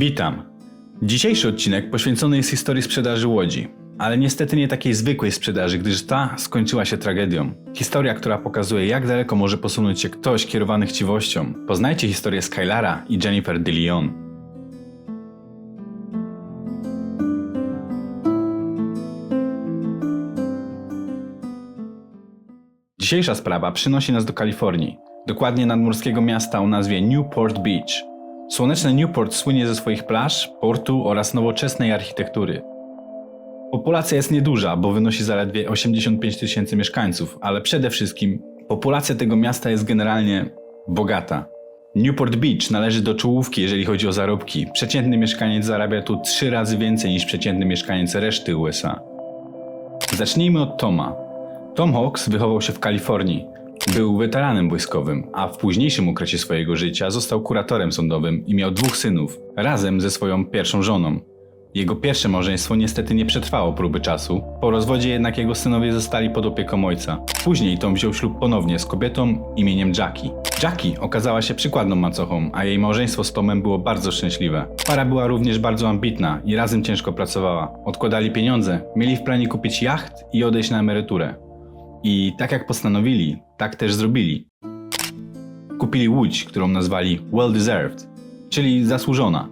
Witam. Dzisiejszy odcinek poświęcony jest historii sprzedaży łodzi, ale niestety nie takiej zwykłej sprzedaży, gdyż ta skończyła się tragedią. Historia, która pokazuje, jak daleko może posunąć się ktoś kierowany chciwością. Poznajcie historię Skylara i Jennifer DeLeon. Dzisiejsza sprawa przynosi nas do Kalifornii, dokładnie nadmorskiego miasta o nazwie Newport Beach. Słoneczne Newport słynie ze swoich plaż, portu oraz nowoczesnej architektury. Populacja jest nieduża, bo wynosi zaledwie 85 tysięcy mieszkańców, ale przede wszystkim populacja tego miasta jest generalnie bogata. Newport Beach należy do czołówki, jeżeli chodzi o zarobki. Przeciętny mieszkaniec zarabia tu trzy razy więcej niż przeciętny mieszkaniec reszty USA. Zacznijmy od Toma. Tom Hawks wychował się w Kalifornii. Był weteranem wojskowym, a w późniejszym okresie swojego życia został kuratorem sądowym i miał dwóch synów, razem ze swoją pierwszą żoną. Jego pierwsze małżeństwo niestety nie przetrwało próby czasu, po rozwodzie jednak jego synowie zostali pod opieką ojca. Później Tom wziął ślub ponownie z kobietą imieniem Jackie. Jackie okazała się przykładną macochą, a jej małżeństwo z Tomem było bardzo szczęśliwe. Para była również bardzo ambitna i razem ciężko pracowała. Odkładali pieniądze, mieli w planie kupić jacht i odejść na emeryturę. I tak jak postanowili, tak też zrobili. Kupili łódź, którą nazwali Well Deserved, czyli zasłużona.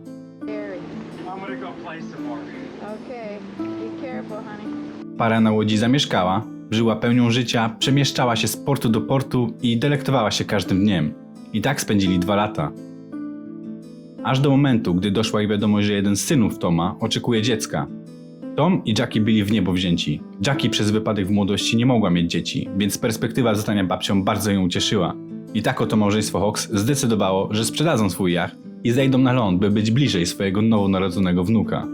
Para na łodzi zamieszkała, żyła pełnią życia, przemieszczała się z portu do portu i delektowała się każdym dniem. I tak spędzili dwa lata. Aż do momentu, gdy doszła jej wiadomość, że jeden z synów Toma oczekuje dziecka. Tom i Jackie byli w niebo wzięci. Jackie przez wypadek w młodości nie mogła mieć dzieci, więc perspektywa zostania babcią bardzo ją ucieszyła. I tak oto małżeństwo Hawks zdecydowało, że sprzedadzą swój jacht i zejdą na ląd, by być bliżej swojego nowonarodzonego wnuka.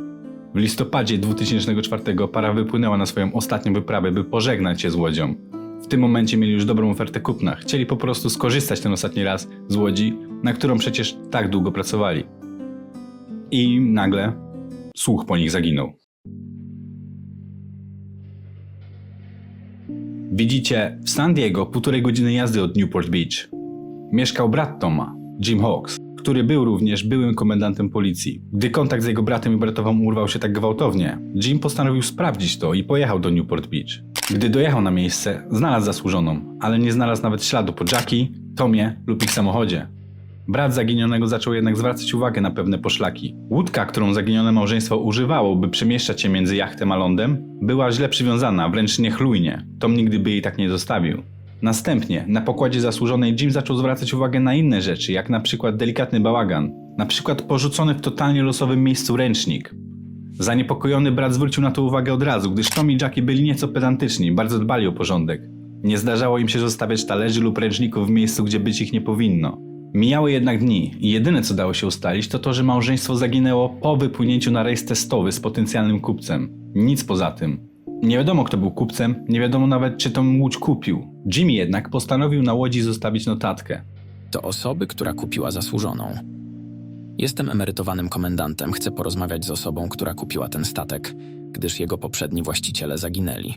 W listopadzie 2004 para wypłynęła na swoją ostatnią wyprawę, by pożegnać się z łodzią. W tym momencie mieli już dobrą ofertę kupna. Chcieli po prostu skorzystać ten ostatni raz z łodzi, na którą przecież tak długo pracowali. I nagle słuch po nich zaginął. Widzicie, w San Diego, półtorej godziny jazdy od Newport Beach, mieszkał brat Toma, Jim Hawks, który był również byłym komendantem policji. Gdy kontakt z jego bratem i bratową urwał się tak gwałtownie, Jim postanowił sprawdzić to i pojechał do Newport Beach. Gdy dojechał na miejsce, znalazł zasłużoną, ale nie znalazł nawet śladu po Jackie, Tomie lub ich samochodzie. Brat zaginionego zaczął jednak zwracać uwagę na pewne poszlaki. Łódka, którą zaginione małżeństwo używało, by przemieszczać się między jachtem a lądem, była źle przywiązana, wręcz niechlujnie. Tom nigdy by jej tak nie zostawił. Następnie, na pokładzie zasłużonej Jim zaczął zwracać uwagę na inne rzeczy, jak na przykład delikatny bałagan. Na przykład porzucony w totalnie losowym miejscu ręcznik. Zaniepokojony brat zwrócił na to uwagę od razu, gdyż Tom i Jackie byli nieco pedantyczni, bardzo dbali o porządek. Nie zdarzało im się zostawiać talerzy lub ręczników w miejscu, gdzie być ich nie powinno. Mijały jednak dni i jedyne co dało się ustalić to to, że małżeństwo zaginęło po wypłynięciu na rejs testowy z potencjalnym kupcem. Nic poza tym. Nie wiadomo kto był kupcem, nie wiadomo nawet czy tą łódź kupił. Jimmy jednak postanowił na łodzi zostawić notatkę. Do osoby, która kupiła zasłużoną. Jestem emerytowanym komendantem. Chcę porozmawiać z osobą, która kupiła ten statek, gdyż jego poprzedni właściciele zaginęli.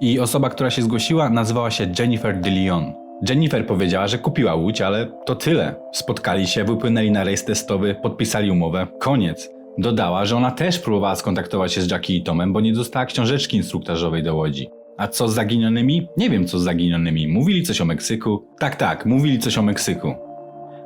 I osoba, która się zgłosiła, nazywała się Jennifer DeLeon. Jennifer powiedziała, że kupiła łódź, ale to tyle. Spotkali się, wypłynęli na rejs testowy, podpisali umowę, koniec. Dodała, że ona też próbowała skontaktować się z Jackie i Tomem, bo nie dostała książeczki instruktażowej do łodzi. A co z zaginionymi? Nie wiem co z zaginionymi. Mówili coś o Meksyku? Tak, tak, mówili coś o Meksyku.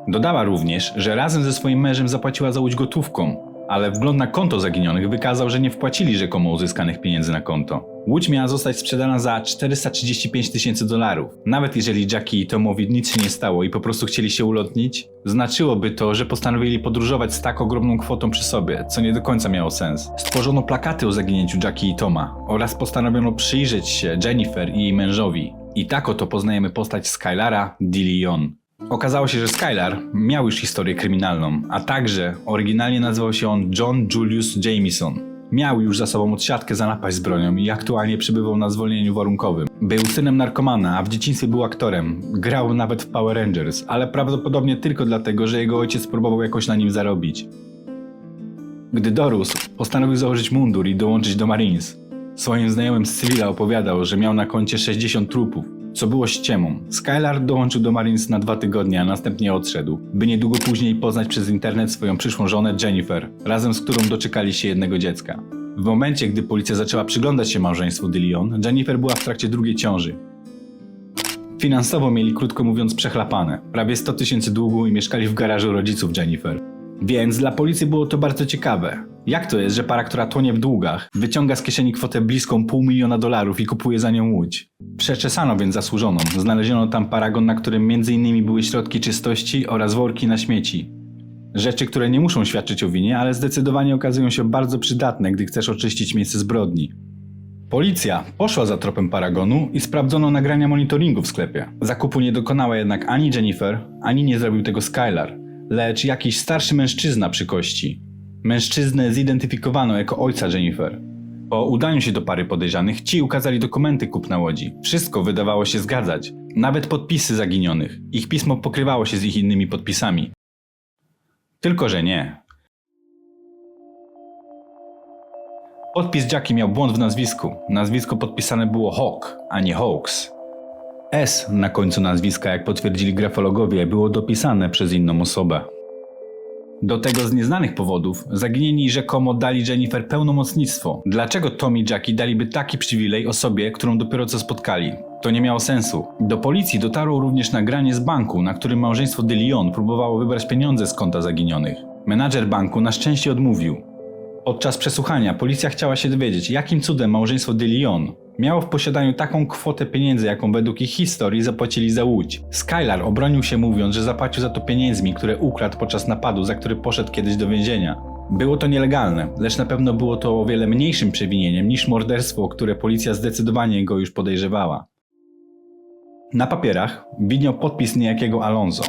Dodała również, że razem ze swoim mężem zapłaciła za łódź gotówką, ale wgląd na konto zaginionych wykazał, że nie wpłacili rzekomo uzyskanych pieniędzy na konto. Łódź miała zostać sprzedana za 435 tysięcy dolarów. Nawet jeżeli Jackie i Tomowi nic się nie stało i po prostu chcieli się ulotnić, znaczyłoby to, że postanowili podróżować z tak ogromną kwotą przy sobie, co nie do końca miało sens. Stworzono plakaty o zaginięciu Jackie i Toma oraz postanowiono przyjrzeć się Jennifer i jej mężowi. I tak oto poznajemy postać Skylara DeLeon. Okazało się, że Skylar miał już historię kryminalną, a także oryginalnie nazywał się on John Julius Jameson. Miał już za sobą odsiadkę za napaść z bronią i aktualnie przebywał na zwolnieniu warunkowym. Był synem narkomana, a w dzieciństwie był aktorem. Grał nawet w Power Rangers, ale prawdopodobnie tylko dlatego, że jego ojciec próbował jakoś na nim zarobić. Gdy dorósł, postanowił założyć mundur i dołączyć do Marines. Swoim znajomym z cywila opowiadał, że miał na koncie 60 trupów. Co było ściemą. Skylar dołączył do Marines na dwa tygodnie, a następnie odszedł, by niedługo później poznać przez internet swoją przyszłą żonę Jennifer, razem z którą doczekali się jednego dziecka. W momencie, gdy policja zaczęła przyglądać się małżeństwu DeLeon, Jennifer była w trakcie drugiej ciąży. Finansowo mieli krótko mówiąc przechlapane, prawie 100 tysięcy długu i mieszkali w garażu rodziców Jennifer. Więc dla policji było to bardzo ciekawe. Jak to jest, że para, która tonie w długach, wyciąga z kieszeni kwotę bliską pół miliona dolarów i kupuje za nią łódź? Przeczesano więc zasłużoną. Znaleziono tam paragon, na którym m.in. były środki czystości oraz worki na śmieci. Rzeczy, które nie muszą świadczyć o winie, ale zdecydowanie okazują się bardzo przydatne, gdy chcesz oczyścić miejsce zbrodni. Policja poszła za tropem paragonu i sprawdzono nagrania monitoringu w sklepie. Zakupu nie dokonała jednak ani Jennifer, ani nie zrobił tego Skylar, lecz jakiś starszy mężczyzna przy kości. Mężczyznę zidentyfikowano jako ojca Jennifer. Po udaniu się do pary podejrzanych, ci ukazali dokumenty kupna łodzi. Wszystko wydawało się zgadzać, nawet podpisy zaginionych. Ich pismo pokrywało się z ich innymi podpisami. Tylko, że nie. Podpis Jackie miał błąd w nazwisku. Nazwisko podpisane było Hawk, a nie Hawks. S na końcu nazwiska, jak potwierdzili grafologowie, było dopisane przez inną osobę. Do tego z nieznanych powodów zaginieni rzekomo dali Jennifer pełnomocnictwo. Dlaczego Tom i Jackie daliby taki przywilej osobie, którą dopiero co spotkali? To nie miało sensu. Do policji dotarło również nagranie z banku, na którym małżeństwo DeLeon próbowało wybrać pieniądze z konta zaginionych. Menadżer banku na szczęście odmówił. Podczas przesłuchania policja chciała się dowiedzieć, jakim cudem małżeństwo DeLeon miało w posiadaniu taką kwotę pieniędzy, jaką według ich historii zapłacili za łódź. Skylar obronił się mówiąc, że zapłacił za to pieniędzmi, które ukradł podczas napadu, za który poszedł kiedyś do więzienia. Było to nielegalne, lecz na pewno było to o wiele mniejszym przewinieniem niż morderstwo, które policja zdecydowanie go już podejrzewała. Na papierach widniał podpis niejakiego Alonso.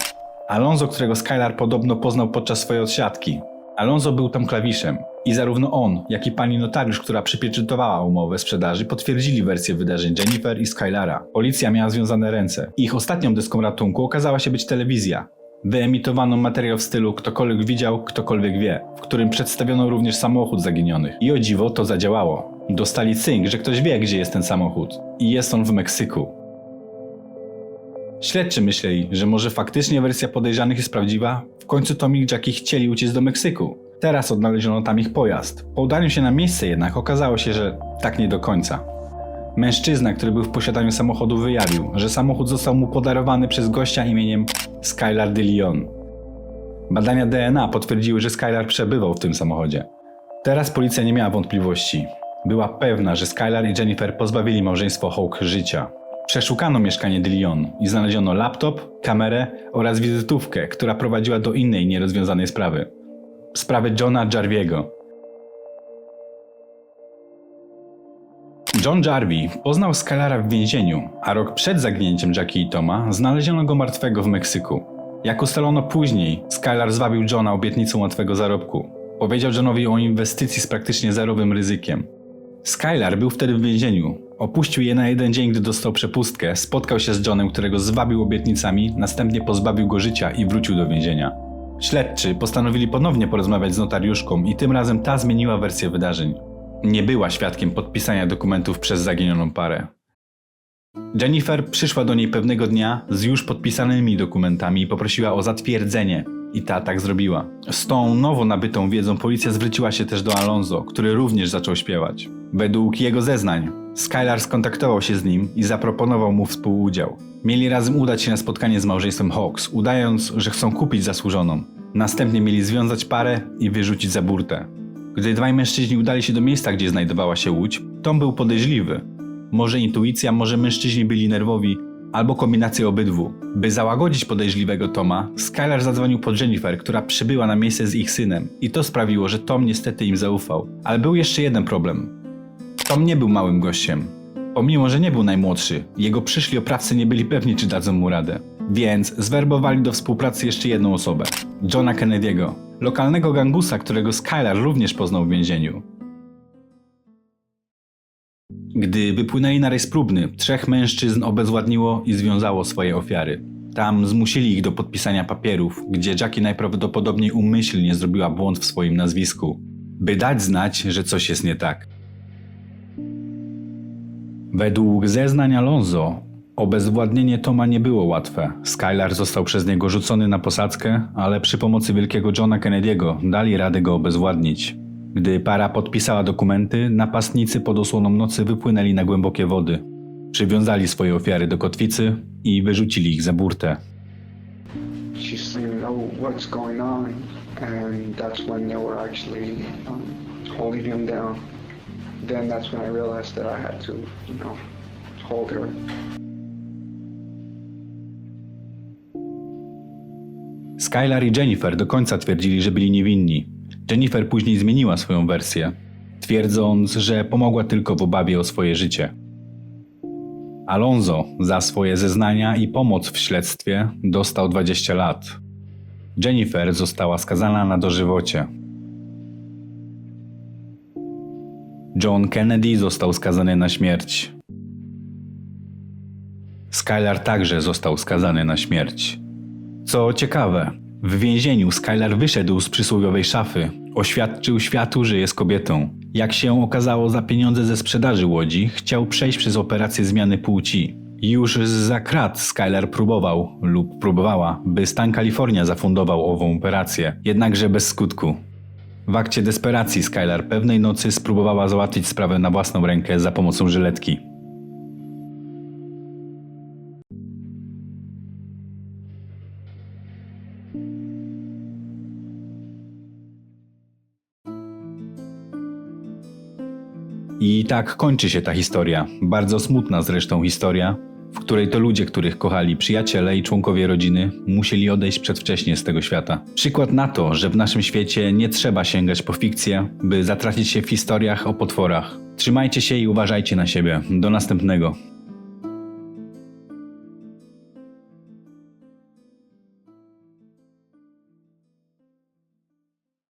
Alonso, którego Skylar podobno poznał podczas swojej odsiadki. Alonso był tam klawiszem i zarówno on, jak i pani notariusz, która przypieczętowała umowę sprzedaży, potwierdzili wersję wydarzeń Jennifer i Skylara. Policja miała związane ręce. Ich ostatnią deską ratunku okazała się być telewizja. Wyemitowano materiał w stylu ktokolwiek widział, ktokolwiek wie, w którym przedstawiono również samochód zaginionych. I o dziwo to zadziałało. Dostali cynk, że ktoś wie, gdzie jest ten samochód. I jest on w Meksyku. Śledczy myśleli, że może faktycznie wersja podejrzanych jest prawdziwa. W końcu Tom i Jackie chcieli uciec do Meksyku. Teraz odnaleziono tam ich pojazd. Po udaniu się na miejsce jednak okazało się, że tak nie do końca. Mężczyzna, który był w posiadaniu samochodu, wyjawił, że samochód został mu podarowany przez gościa imieniem Skylar de Leon. Badania DNA potwierdziły, że Skylar przebywał w tym samochodzie. Teraz policja nie miała wątpliwości. Była pewna, że Skylar i Jennifer pozbawili małżeństwo Hawk życia. Przeszukano mieszkanie DeLeon i znaleziono laptop, kamerę oraz wizytówkę, która prowadziła do innej nierozwiązanej sprawy. Sprawy Johna Jarviego. John Jarvie poznał Skylara w więzieniu, a rok przed zaginięciem Jackie i Toma znaleziono go martwego w Meksyku. Jak ustalono później, Skylar zwabił Johna obietnicą łatwego zarobku. Powiedział Johnowi o inwestycji z praktycznie zerowym ryzykiem. Skylar był wtedy w więzieniu. Opuścił je na jeden dzień, gdy dostał przepustkę, spotkał się z Johnem, którego zwabił obietnicami, następnie pozbawił go życia i wrócił do więzienia. Śledczy postanowili ponownie porozmawiać z notariuszką i tym razem ta zmieniła wersję wydarzeń. Nie była świadkiem podpisania dokumentów przez zaginioną parę. Jennifer przyszła do niej pewnego dnia z już podpisanymi dokumentami i poprosiła o zatwierdzenie. I ta tak zrobiła. Z tą nowo nabytą wiedzą policja zwróciła się też do Alonso, który również zaczął śpiewać. Według jego zeznań, Skylar skontaktował się z nim i zaproponował mu współudział. Mieli razem udać się na spotkanie z małżeństwem Hawks, udając, że chcą kupić zasłużoną. Następnie mieli związać parę i wyrzucić za burtę. Gdy dwaj mężczyźni udali się do miejsca, gdzie znajdowała się łódź, Tom był podejrzliwy. Może intuicja, może mężczyźni byli nerwowi, albo kombinacja obydwu. By załagodzić podejrzliwego Toma, Skylar zadzwonił po Jennifer, która przybyła na miejsce z ich synem i to sprawiło, że Tom niestety im zaufał. Ale był jeszcze jeden problem. Tom nie był małym gościem. Pomimo, że nie był najmłodszy, jego przyszli oprawcy nie byli pewni, czy dadzą mu radę. Więc zwerbowali do współpracy jeszcze jedną osobę. Johna Kennedy'ego, lokalnego gangusa, którego Skylar również poznał w więzieniu. Gdy wypłynęli na rejs próbny, trzech mężczyzn obezwładniło i związało swoje ofiary. Tam zmusili ich do podpisania papierów, gdzie Jackie najprawdopodobniej umyślnie zrobiła błąd w swoim nazwisku, by dać znać, że coś jest nie tak. Według zeznań Alonso, Obezwładnienie Toma nie było łatwe. Skylar został przez niego rzucony na posadzkę, ale przy pomocy wielkiego Johna Kennedy'ego dali radę go obezwładnić. Gdy para podpisała dokumenty, napastnicy pod osłoną nocy wypłynęli na głębokie wody. Przywiązali swoje ofiary do kotwicy i wyrzucili ich za burtę. she's Then that's when I realized that I had to, you know, hold her. Skylar i Jennifer do końca twierdzili, że byli niewinni. Jennifer później zmieniła swoją wersję, twierdząc, że pomogła tylko w obawie o swoje życie. Alonso za swoje zeznania i pomoc w śledztwie dostał 20 lat. Jennifer została skazana na dożywocie. John Kennedy został skazany na śmierć. Skylar także został skazany na śmierć. Co ciekawe, w więzieniu Skylar wyszedł z przysłowiowej szafy. Oświadczył światu, że jest kobietą. Jak się okazało, za pieniądze ze sprzedaży łodzi chciał przejść przez operację zmiany płci. Już za krat Skylar próbował lub próbowała, by stan Kalifornia zafundował ową operację, jednakże bez skutku. W akcie desperacji Skylar pewnej nocy spróbowała załatwić sprawę na własną rękę za pomocą żyletki. I tak kończy się ta historia. Bardzo smutna zresztą historia, w której to ludzie, których kochali przyjaciele i członkowie rodziny, musieli odejść przedwcześnie z tego świata. Przykład na to, że w naszym świecie nie trzeba sięgać po fikcję, by zatracić się w historiach o potworach. Trzymajcie się i uważajcie na siebie. Do następnego.